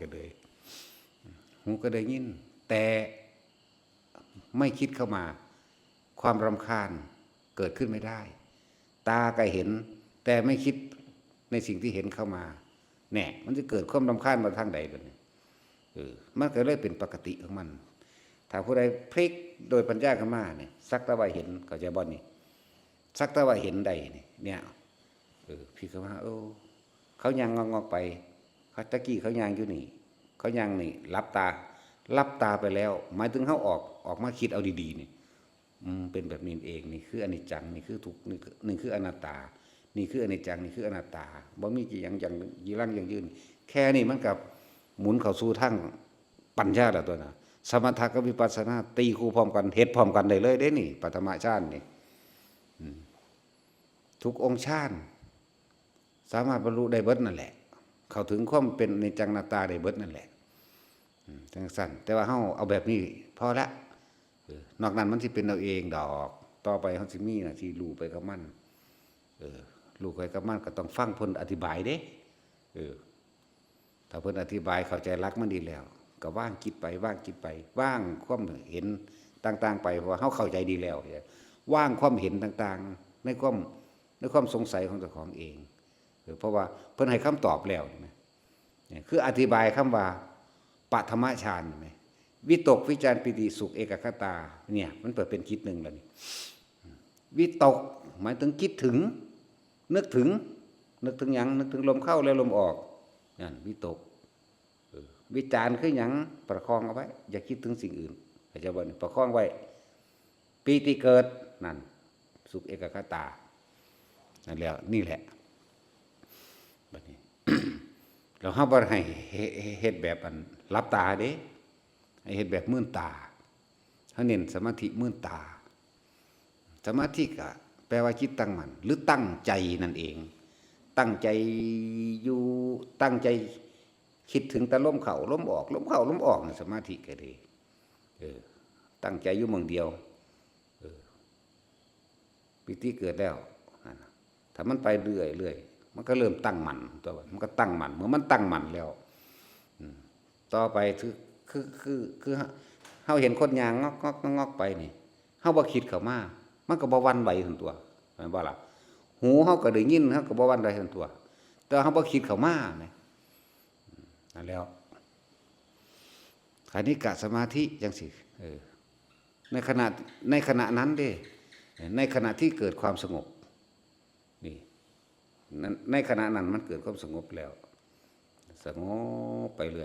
ก็เลย หูก็ได้ยิน แต่ไม่คิดเข้ามา ความรำคาญเกิดขึ้นไม่ได้ ตาก็เห็น แต่ไม่คิดในสิ่งที่เห็นเข้ามาแน่มันจะเกิดความรำคาญมาทางใดกันเออมันก็เลยเป็นปกติของมัน ถ้าผู้ใดพลิกโดยปัญญาเข้ามาเนี่ยสักต่ว่าเห็นเขาใจบ่นี่สักต่ว่าเห็นใดนี่เนี่ยเออพี่เขาว่าโอ้เขายังงอกๆไป เขาตะกี้เขายังอยู่นี่ เขายังนี่รับตา รับตาไปแล้ว หมายถึงเขาออกออกมาคิดเอาดีๆนี่อืมเป็นแบบนี้เองนี่คืออนิจจังนี่คือทุกนี่คือนี่คืออนัตตา นี่คืออนิจจังนี่คืออนัตตาบ่มีกี่อย่างอย่างยีรังอย่างยืน แค่นี้มันกับหมุนเข้าสู่ทั้งปัญญาล้วตัวน่ะสมถะกับวิปัสสนาตีคู่พร้อมกันเฮ็ดพร้อมกันได้เลยเด้นี่ปฐมฌานนี่ทุกองค์ฌานสามารถบรรลุได้เบิดนั่นแหละ เข้าถึงความเป็นในจังนาตาได้เบิดนั่นแหละจังสั้นแต่ว่าเฮาเอาแบบนี้พอละนอกนั้นมันสิเป็นเอาเองดอก ต่อไปเฮาสิมีน้าที่รู้ไปกับมันเออลูกไปกับมันก็ต้องฟังเพิ่นอธิบายเด้เออถ้าเพิ่นอธิบายเข้าใจรักมันดีแล้ว ก็ว่างคิดไปว่างคิดไป ว่างความเห็นต่าง ๆ ไปเพราะว่าเฮาเข้าใจดีแล้วว่างความเห็นต่าง ๆ ในความในความสงสัยของเจ้าของเอง เออเพราะว่าเพิ่นให้คำตอบแล้วเห็นไหมคืออธิบายคำว่าปฐมฌานเห็นไหมวิตกวิจารปิติสุขเอกคตาเนี่ยมันเปิดเป็นคิดหนึ่งแล้วนี่วิตกหมายถึงคิดถึง นึกถึง นึกถึงยังนึกถึงลมเข้าและลมออกนั่นวิตกวิจารคือยังประคองเอาไว้ อย่าคิดถึงสิ่งอื่นเข้าใจบ่นี่ประคองไว้ปีติเกิดนั่นสุขเอกคตานั่นแล้วนี่แหละ บัดนี้เราห้าบ่ให้เฮ็ดแบบอันรับตาเด้ให้เฮ็ดแบบมื่นตาเขาเน้นสมาธิมื่นตา สมาธิก็แปลว่าจิตตั้งมัน หรือตั้งใจนั่นเอง ตั้งใจอยู่ตั้งใจคิดถึงแต่ล้มเข่าล้มออกล้มเข่าล้มออกน่ะสมาธิก็ดีเออตั้งใจอยู่เมืองเดียวปิติเกิดแล้ว ถ้ามันไปเรื่อยเรื่อย มันก็เริ่มตั้งมันตัวมันก็ตั้งมันเมื่อมันตั้งมันแล้วต่อไปคือคือคือคือเฮาเห็นคนยางงอกงอกงอกไปนี่เฮาบ่คิดเข้ามามันก็บ่วันไหวทันตัวแม่นบ่ล่ะหูเฮาก็ได้ยินเฮาก็บ่วันไหวทันตัว แต่เฮาบ่คิดเข้ามาแหมนั่นแล้วคณิกะสมาธิจังสิเออในขณะในขณะนั้นเด้ในขณะที่เกิดความสงบนี่ ในขณะนั้นมันเกิดความสงบแล้ว สงบไปเรื่อย